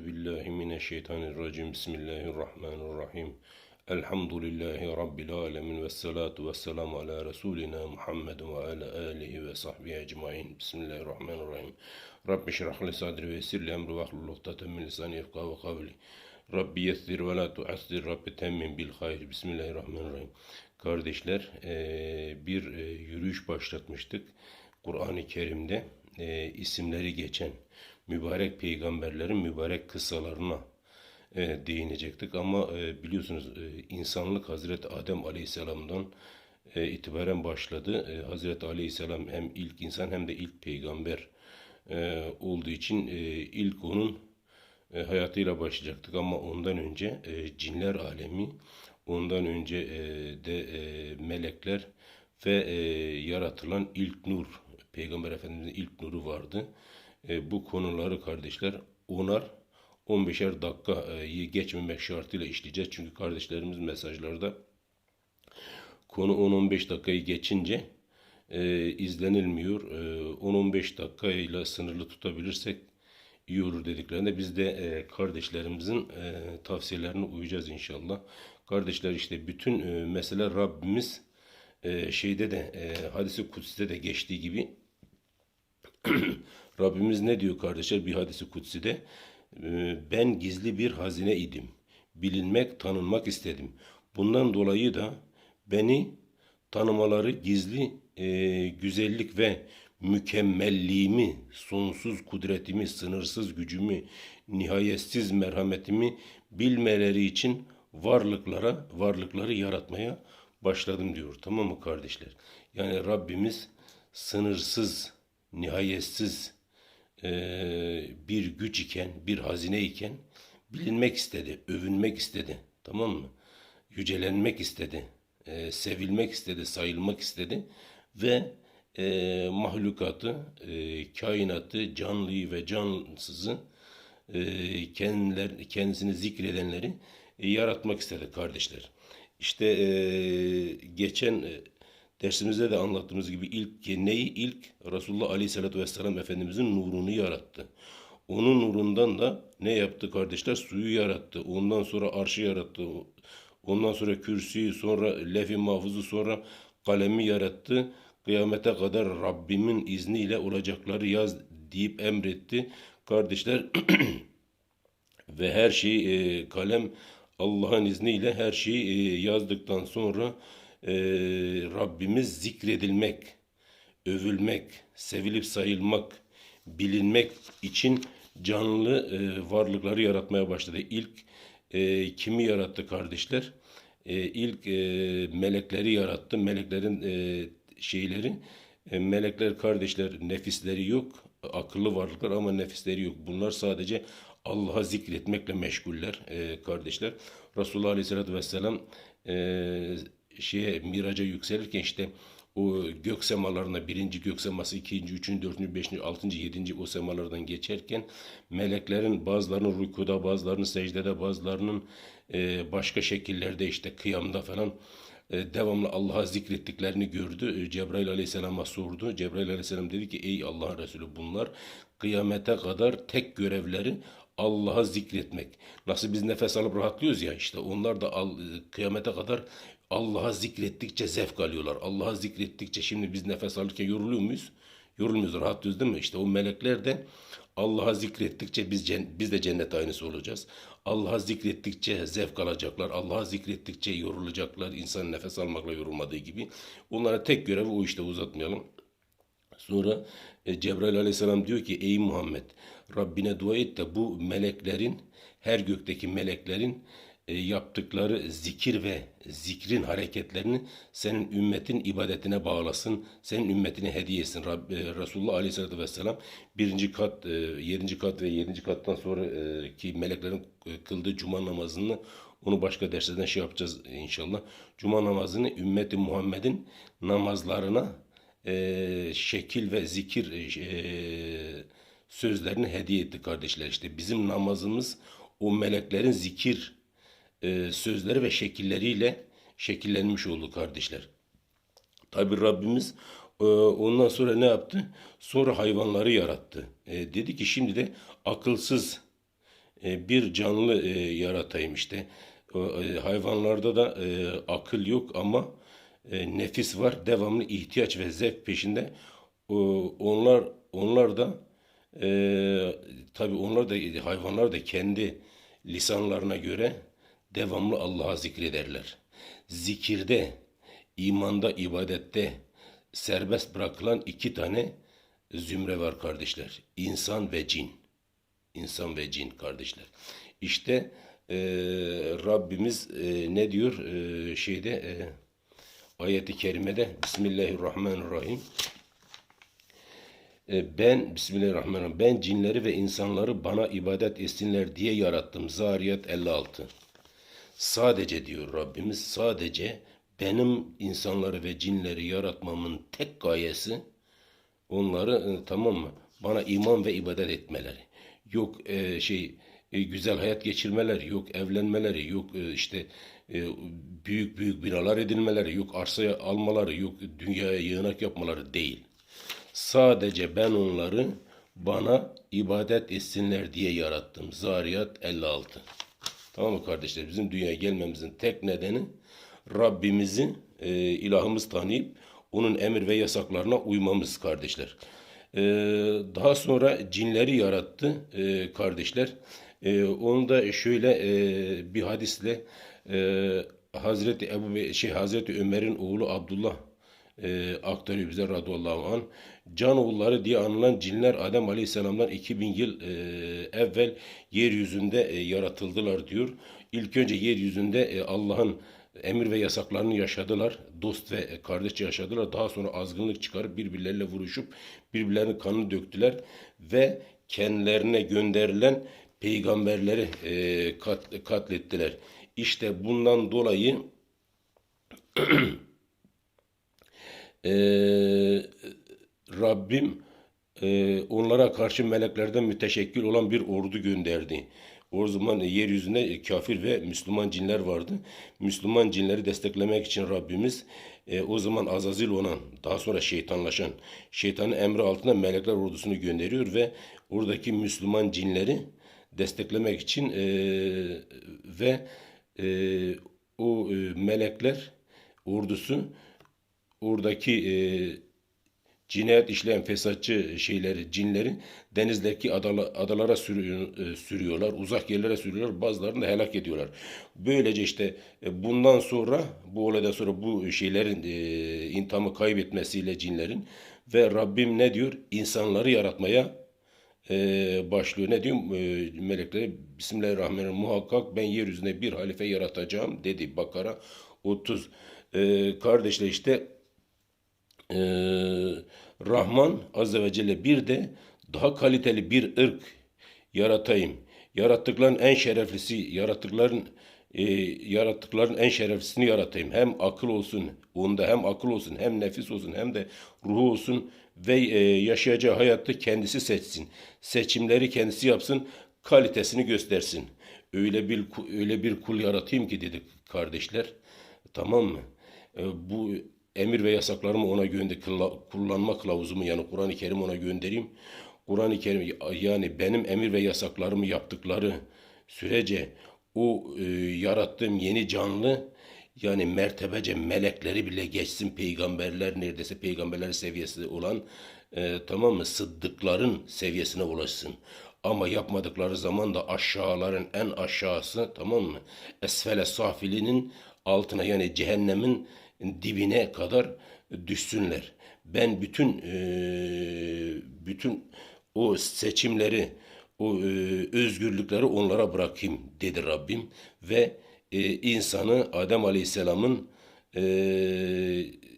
Euzu billahi mineşşeytanirracim. Bismillahirrahmanirrahim. Elhamdülillahi rabbil alamin ve salatu vesselamu ala resulina Muhammed ve ala alihi ve sahbihi ecmaîn. Bismillahirrahmanirrahim. Rabbi şrah li sadri ve yessir li emri ve hlul ukdeten min lisani yefkahu kavli. Rabbi yessir ve la tuassir. Rabbi temmin bil hayr. Bismillahirrahmanirrahim. Kardeşler, eee, bir eee, yürüyüş başlatmıştık. Kur'an-ı Kerim'de eee, isimleri geçen mübarek peygamberlerin mübarek kıssalarına eee, değinecektik. Ama eee, biliyorsunuz eee, insanlık Hazreti Adem Aleyhisselam'dan eee, itibaren başladı. Eee, Hazreti Aleyhisselam hem ilk insan hem de ilk peygamber eee, olduğu için eee, ilk onun e, hayatıyla başlayacaktık ama ondan önce e, cinler alemi, ondan önce e, de e, melekler ve e, yaratılan ilk nur, Peygamber Efendimizin ilk nuru vardı. E, bu konuları kardeşler onar 15'er dakikayı geçmemek şartıyla işleyeceğiz. Çünkü kardeşlerimiz mesajlarda konu 10-15 dakikayı geçince e, izlenilmiyor. E, 10-15 dakikayla sınırlı tutabilirsek iyi olur dediklerinde biz de e, kardeşlerimizin e, tavsiyelerine uyacağız inşallah. Kardeşler işte bütün e, mesele Rabbimiz e, şeyde de e, hadisi kutside de geçtiği gibi Rabbimiz ne diyor kardeşler bir hadisi kutside? E, ben gizli bir hazine idim. Bilinmek, tanınmak istedim. Bundan dolayı da beni tanımaları gizli e, güzellik ve mükemmelliğimi, sonsuz kudretimi, sınırsız gücümü, nihayetsiz merhametimi bilmeleri için varlıklara, varlıkları yaratmaya başladım diyor. Tamam mı kardeşler? Yani Rabbimiz sınırsız, nihayetsiz bir güç iken, bir hazine iken bilinmek istedi, övünmek istedi. Tamam mı? Yücelenmek istedi, eee, sevilmek istedi, sayılmak istedi ve eee, mahlukatı, eee, kainatı, canlıyı ve cansızı eee, kendiler, kendisini zikredenleri e, yaratmak istedi kardeşler. İşte eee, geçen e, dersimizde de anlattığımız gibi ilk neyi ilk Resulullah Aleyhisselatü Vesselam Efendimizin nurunu yarattı. Onun nurundan da ne yaptı kardeşler? Suyu yarattı. Ondan sonra arşı yarattı. Ondan sonra kürsüyü, sonra lef-i mahfuzu, sonra kalemi yarattı. Kıyamete kadar Rabbimin izniyle olacakları yaz deyip emretti. Kardeşler ve her şey e, kalem Allah'ın izniyle her şeyi e, yazdıktan sonra e, Rabbimiz zikredilmek, övülmek, sevilip sayılmak, bilinmek için canlı e, varlıkları yaratmaya başladı. İlk e, kimi yarattı kardeşler? E, ilk e, melekleri yarattı. Meleklerin e, şeyleri, e, melekler kardeşler nefisleri yok, akıllı varlıklar ama nefisleri yok. Bunlar sadece Allah'a zikretmekle meşguller e, kardeşler. Resulullah Aleyhisselatü Vesselam e, şeye miraca yükselirken işte o gök semalarına birinci gök seması, ikinci, üçüncü, dördüncü, beşinci, altıncı, yedinci o semalardan geçerken meleklerin bazılarının rükuda, bazılarının secdede, bazılarının e, başka şekillerde işte kıyamda falan e, devamlı Allah'a zikrettiklerini gördü. E, Cebrail aleyhisselama sordu. Cebrail aleyhisselam dedi ki ey Allah'ın Resulü bunlar kıyamete kadar tek görevleri Allah'a zikretmek. Nasıl biz nefes alıp rahatlıyoruz ya işte onlar da al, kıyamete kadar Allah'a zikrettikçe zevk alıyorlar. Allah'a zikrettikçe şimdi biz nefes alırken yoruluyor muyuz? Yorulmuyoruz, rahatlıyoruz değil mi? İşte o melekler de Allah'a zikrettikçe biz biz de cennet aynısı olacağız. Allah'a zikrettikçe zevk alacaklar. Allah'a zikrettikçe yorulacaklar. İnsan nefes almakla yorulmadığı gibi. Onlara tek görevi o işte uzatmayalım. Sonra e, Cebrail aleyhisselam diyor ki ey Muhammed Rabbine dua et de bu meleklerin her gökteki meleklerin yaptıkları zikir ve zikrin hareketlerini senin ümmetin ibadetine bağlasın. Senin ümmetine hediye etsin. Rab, e, Resulullah aleyhisselatü vesselam birinci kat, e, yedinci kat ve yedinci kattan sonra e, ki meleklerin e, kıldığı cuma namazını onu başka derslerden şey yapacağız inşallah. Cuma namazını ümmeti Muhammed'in namazlarına e, şekil ve zikir e, sözlerini hediye etti kardeşler. İşte bizim namazımız o meleklerin zikir e, sözleri ve şekilleriyle şekillenmiş oldu kardeşler. Tabi Rabbimiz e, ondan sonra ne yaptı? Sonra hayvanları yarattı. E, dedi ki şimdi de akılsız e, bir canlı e, yaratayım işte. E, hayvanlarda da e, akıl yok ama e, nefis var. Devamlı ihtiyaç ve zevk peşinde. O, onlar onlar da e, tabii onlar da hayvanlar da kendi lisanlarına göre devamlı Allah'a zikrederler. Zikirde, imanda, ibadette serbest bırakılan iki tane zümre var kardeşler. İnsan ve cin. İnsan ve cin kardeşler. İşte e, Rabbimiz e, ne diyor e, şeyde e, ayeti kerimede Bismillahirrahmanirrahim. E, ben Bismillahirrahmanirrahim. Ben cinleri ve insanları bana ibadet etsinler diye yarattım. Zariyat 56. Sadece diyor Rabbimiz sadece benim insanları ve cinleri yaratmamın tek gayesi onları e, tamam mı? Bana iman ve ibadet etmeleri. Yok e, şey e, güzel hayat geçirmeleri, yok evlenmeleri, yok e, işte e, büyük büyük binalar edilmeleri, yok arsaya almaları, yok dünyaya yığınak yapmaları değil. Sadece ben onları bana ibadet etsinler diye yarattım. Zariyat 56. Tamam mı kardeşler? Bizim dünyaya gelmemizin tek nedeni Rabbimizi e, ilahımız tanıyıp onun emir ve yasaklarına uymamız kardeşler. E, daha sonra cinleri yarattı e, kardeşler. E, onu da şöyle e, bir hadisle e, Hazreti Ebu şey Hazreti Ömer'in oğlu Abdullah e, aktarıyor bize radıyallahu anh. Can oğulları diye anılan cinler Adem Aleyhisselam'dan 2000 yıl e, evvel yeryüzünde e, yaratıldılar diyor. İlk önce yeryüzünde e, Allah'ın emir ve yasaklarını yaşadılar. Dost ve kardeşçe yaşadılar. Daha sonra azgınlık çıkarıp birbirleriyle vuruşup birbirlerinin kanını döktüler ve kendilerine gönderilen peygamberleri e, kat, katlettiler. İşte bundan dolayı e, Rabbim e, onlara karşı meleklerden müteşekkil olan bir ordu gönderdi. O zaman yeryüzünde kafir ve Müslüman cinler vardı. Müslüman cinleri desteklemek için Rabbimiz e, o zaman Azazil olan, daha sonra şeytanlaşan, şeytanın emri altında melekler ordusunu gönderiyor ve oradaki Müslüman cinleri desteklemek için e, ve e, o e, melekler ordusu oradaki e, cinayet işleyen fesatçı şeyleri, cinleri denizdeki adala- adalara sürüyor- e, sürüyorlar, uzak yerlere sürüyorlar, bazılarını da helak ediyorlar. Böylece işte e, bundan sonra, bu olaydan sonra bu şeylerin e, intihamı kaybetmesiyle cinlerin ve Rabbim ne diyor? İnsanları yaratmaya e, başlıyor. Ne diyor? E, meleklere Bismillahirrahmanirrahim. Muhakkak ben yeryüzüne bir halife yaratacağım dedi. Bakara 30. E, kardeşler işte ee, Rahman Azze ve Celle bir de daha kaliteli bir ırk yaratayım. Yarattıkların en şereflisi, yarattıkların e, yarattıkların en şereflisini yaratayım. Hem akıl olsun, onda hem akıl olsun, hem nefis olsun, hem de ruhu olsun ve e, yaşayacağı hayatı kendisi seçsin. Seçimleri kendisi yapsın, kalitesini göstersin. Öyle bir öyle bir kul yaratayım ki dedik kardeşler. Tamam mı? E, bu emir ve yasaklarımı ona gönder kullanma kılavuzumu yani Kur'an-ı Kerim ona göndereyim. Kur'an-ı Kerim yani benim emir ve yasaklarımı yaptıkları sürece o e, yarattığım yeni canlı yani mertebece melekleri bile geçsin peygamberler neredeyse peygamberler seviyesi olan e, tamam mı sıddıkların seviyesine ulaşsın. Ama yapmadıkları zaman da aşağıların en aşağısı tamam mı? Esfele safilinin altına yani cehennemin dibine kadar düşsünler. Ben bütün e, bütün o seçimleri, o e, özgürlükleri onlara bırakayım dedi Rabbim ve e, insanı Adem Aleyhisselam'ın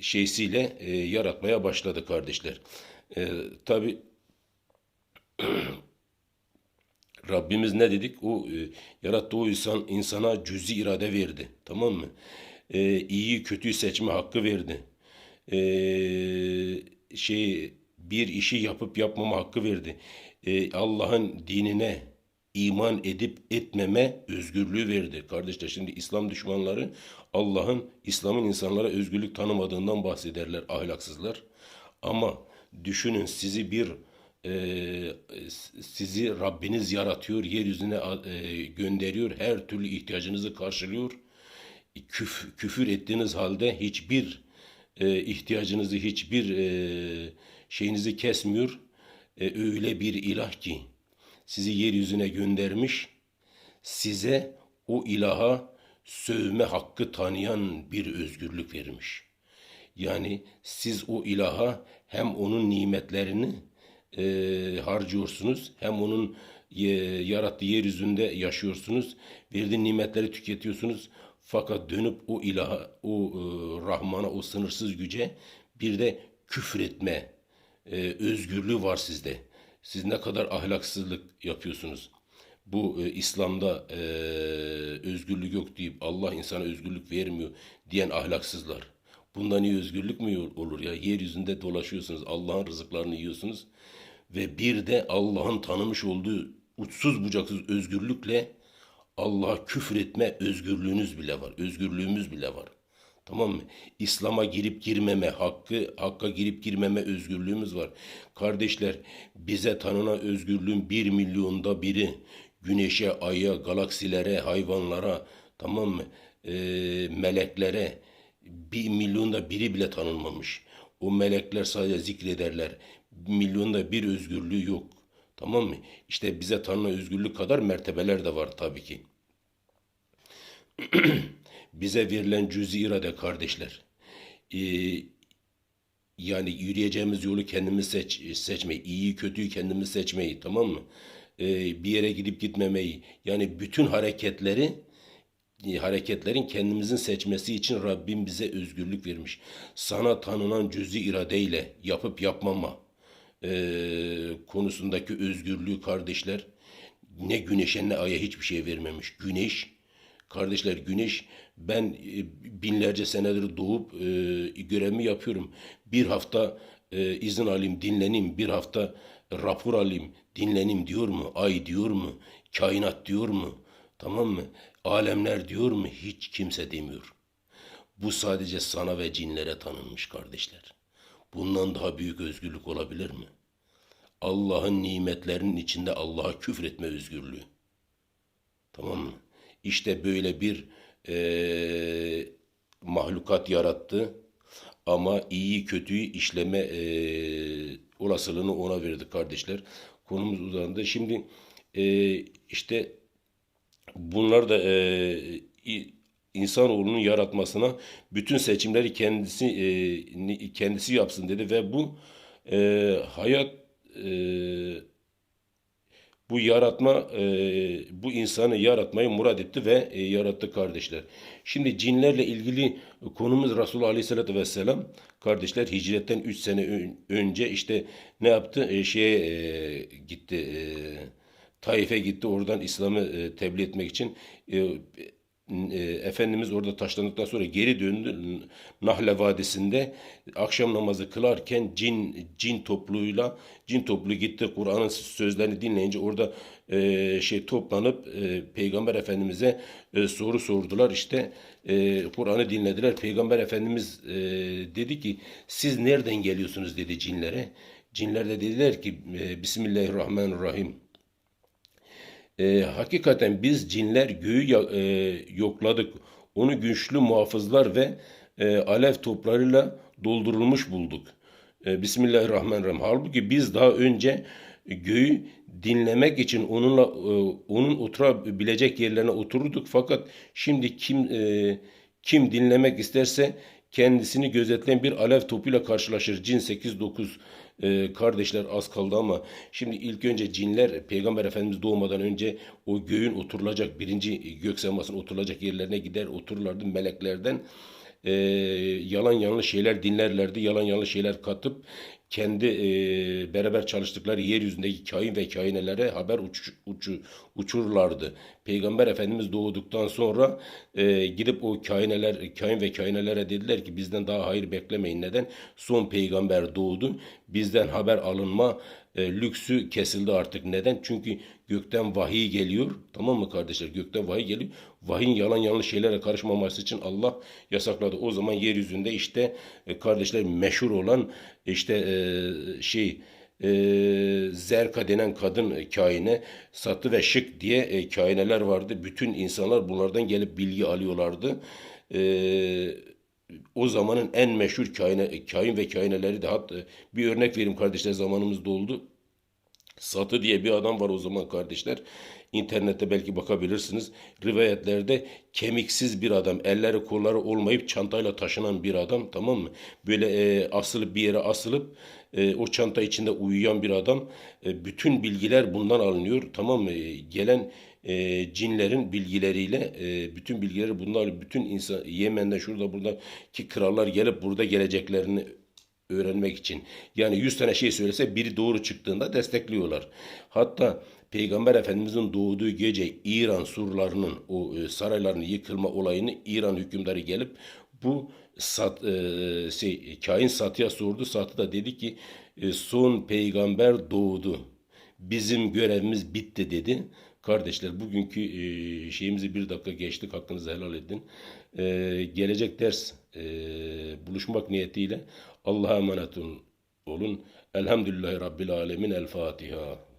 şeysiyle yaratmaya başladı kardeşler. Tabi Rabbimiz ne dedik? O e, yarattığı insan insana cüzi irade verdi. Tamam mı? E, iyiyi kötüyü seçme hakkı verdi. E, şey bir işi yapıp yapmama hakkı verdi. E, Allah'ın dinine iman edip etmeme özgürlüğü verdi. Kardeşler şimdi İslam düşmanları Allah'ın İslam'ın insanlara özgürlük tanımadığından bahsederler ahlaksızlar. Ama düşünün sizi bir e, sizi Rabbiniz yaratıyor, yeryüzüne e, gönderiyor, her türlü ihtiyacınızı karşılıyor. Küf, küfür ettiğiniz halde hiçbir e, ihtiyacınızı, hiçbir e, şeyinizi kesmiyor. E, öyle bir ilah ki sizi yeryüzüne göndermiş, size o ilaha sövme hakkı tanıyan bir özgürlük vermiş. Yani siz o ilaha hem onun nimetlerini e, harcıyorsunuz hem onun e, yarattığı yeryüzünde yaşıyorsunuz. Verdiği nimetleri tüketiyorsunuz. Fakat dönüp o ilaha, o e, Rahman'a, o sınırsız güce bir de küfür etme e, özgürlüğü var sizde. Siz ne kadar ahlaksızlık yapıyorsunuz. Bu e, İslam'da e, özgürlük yok deyip Allah insana özgürlük vermiyor diyen ahlaksızlar. Bundan iyi özgürlük mü olur ya? Yeryüzünde dolaşıyorsunuz, Allah'ın rızıklarını yiyorsunuz ve bir de Allah'ın tanımış olduğu uçsuz bucaksız özgürlükle Allah'a küfür etme özgürlüğünüz bile var. Özgürlüğümüz bile var. Tamam mı? İslam'a girip girmeme hakkı, hakka girip girmeme özgürlüğümüz var. Kardeşler bize tanınan özgürlüğün bir milyonda biri güneşe, aya, galaksilere, hayvanlara, tamam mı? Ee, meleklere bir milyonda biri bile tanınmamış. O melekler sadece zikrederler. Milyonda bir özgürlüğü yok. Tamam mı? İşte bize tanınan özgürlük kadar mertebeler de var tabii ki. bize verilen cüz-i irade kardeşler. Ee, yani yürüyeceğimiz yolu kendimiz seç, seçmeyi, iyiyi kötüyü kendimiz seçmeyi tamam mı? Ee, bir yere gidip gitmemeyi yani bütün hareketleri e, hareketlerin kendimizin seçmesi için Rabbim bize özgürlük vermiş. Sana tanınan cüzi iradeyle yapıp yapmama e, konusundaki özgürlüğü kardeşler ne güneşe ne aya hiçbir şey vermemiş. Güneş Kardeşler güneş ben e, binlerce senedir doğup e, görevimi yapıyorum. Bir hafta e, izin alayım, dinleneyim. Bir hafta rapor alayım, dinleneyim diyor mu? Ay diyor mu? Kainat diyor mu? Tamam mı? Alemler diyor mu? Hiç kimse demiyor. Bu sadece sana ve cinlere tanınmış kardeşler. Bundan daha büyük özgürlük olabilir mi? Allah'ın nimetlerinin içinde Allah'a küfür etme özgürlüğü. Tamam mı? İşte böyle bir e, mahlukat yarattı ama iyi kötüyü işleme e, olasılığını ona verdi kardeşler. Konumuz uzandı. Şimdi e, işte bunlar da e, insanoğlunun yaratmasına bütün seçimleri kendisi e, kendisi yapsın dedi ve bu e, hayat e, bu yaratma e, bu insanı yaratmayı murad etti ve e, yarattı kardeşler. Şimdi cinlerle ilgili konumuz Resulullah Aleyhisselatü Vesselam kardeşler hicretten 3 sene önce işte ne yaptı? E, şeye e, gitti. E, Taif'e gitti. Oradan İslam'ı e, tebliğ etmek için e, e, Efendimiz orada taşlandıktan sonra geri döndü. Nahle Vadisi'nde akşam namazı kılarken cin cin topluluğuyla cin topluluğu gitti Kur'an'ın sözlerini dinleyince orada e, şey toplanıp e, Peygamber Efendimiz'e e, soru sordular. İşte e, Kur'an'ı dinlediler. Peygamber Efendimiz e, dedi ki siz nereden geliyorsunuz dedi cinlere. Cinler de dediler ki e, Bismillahirrahmanirrahim e, hakikaten biz cinler göğü e, yokladık. Onu güçlü muhafızlar ve e, alev toplarıyla doldurulmuş bulduk. E, Bismillahirrahmanirrahim. Halbuki biz daha önce göğü dinlemek için onunla e, onun oturabilecek yerlerine otururduk. Fakat şimdi kim e, kim dinlemek isterse kendisini gözetleyen bir alev topuyla karşılaşır. Cin 8-9 e, kardeşler az kaldı ama şimdi ilk önce cinler Peygamber Efendimiz doğmadan önce o göğün oturulacak birinci gök semasının oturulacak yerlerine gider otururlardı meleklerden e, yalan yanlış şeyler dinlerlerdi. Yalan yanlış şeyler katıp kendi e, beraber çalıştıkları yeryüzündeki kain ve kainelere haber uç, uçu, uçurlardı. Peygamber Efendimiz doğduktan sonra e, gidip o kaineler, kain ve kainelere dediler ki bizden daha hayır beklemeyin. Neden? Son peygamber doğdu. Bizden haber alınma e, lüksü kesildi artık. Neden? Çünkü gökten vahiy geliyor. Tamam mı kardeşler? Gökten vahiy geliyor. Vahiyin yalan yanlış şeylere karışmaması için Allah yasakladı. O zaman yeryüzünde işte e, kardeşler meşhur olan işte e, şey e, Zerka denen kadın e, kaine, Satı ve Şık diye e, kaineler vardı. Bütün insanlar bunlardan gelip bilgi alıyorlardı. E, o zamanın en meşhur kaine, kain ve kaineleri de hatta bir örnek vereyim kardeşler zamanımız doldu. Satı diye bir adam var o zaman kardeşler. İnternette belki bakabilirsiniz. Rivayetlerde kemiksiz bir adam, elleri kolları olmayıp çantayla taşınan bir adam tamam mı? Böyle e, asılıp bir yere asılıp e, o çanta içinde uyuyan bir adam. E, bütün bilgiler bundan alınıyor tamam mı? E, gelen e, cinlerin bilgileriyle e, bütün bilgileri bunlar bütün insan Yemen'den şurada burada ki krallar gelip burada geleceklerini öğrenmek için. Yani 100 tane şey söylese biri doğru çıktığında destekliyorlar. Hatta Peygamber Efendimizin doğduğu gece İran surlarının o e, saraylarının yıkılma olayını İran hükümdarı gelip bu sat, e, şey, kain Satı'ya sordu. Satı da dedi ki e, son peygamber doğdu. Bizim görevimiz bitti dedi. Kardeşler bugünkü e, şeyimizi bir dakika geçtik. Hakkınızı helal edin. E, gelecek ders e, buluşmak niyetiyle Allah'a emanet olun. Elhamdülillahi Rabbil Alemin. El Fatiha.